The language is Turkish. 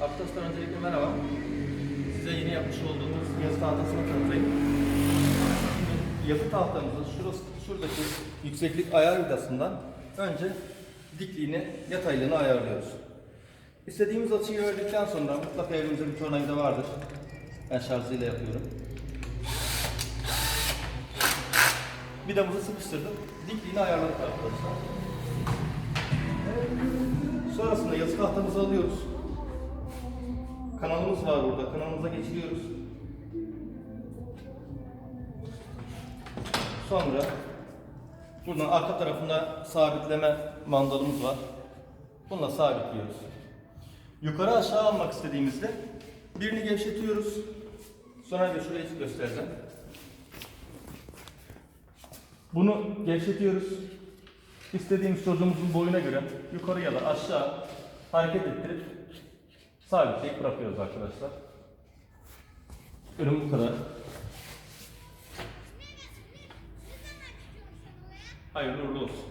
Arkadaşlar öncelikle merhaba. Size yeni yapmış olduğumuz yazı tahtasını tanıtayım. Yazı tahtamızın şurası, şuradaki yükseklik ayar vidasından önce dikliğini, yataylığını ayarlıyoruz. İstediğimiz açıyı ördükten sonra mutlaka evimizde bir tornavida vardır. Ben şarjıyla yapıyorum. Vidamızı sıkıştırdık. Dikliğini ayarladık arkadaşlar. Sonrasında yazı tahtamızı alıyoruz. Kanalımız var burada. Kanalımıza geçiriyoruz. Sonra buradan arka tarafında sabitleme mandalımız var. Bununla sabitliyoruz. Yukarı aşağı almak istediğimizde birini gevşetiyoruz. Sonra bir şurayı göstereceğim. Bunu gevşetiyoruz. İstediğimiz çocuğumuzun boyuna göre yukarı ya da aşağı hareket ettirip sabitleyip bırakıyoruz arkadaşlar. Ürün bu kadar. Hayırlı uğurlu olsun.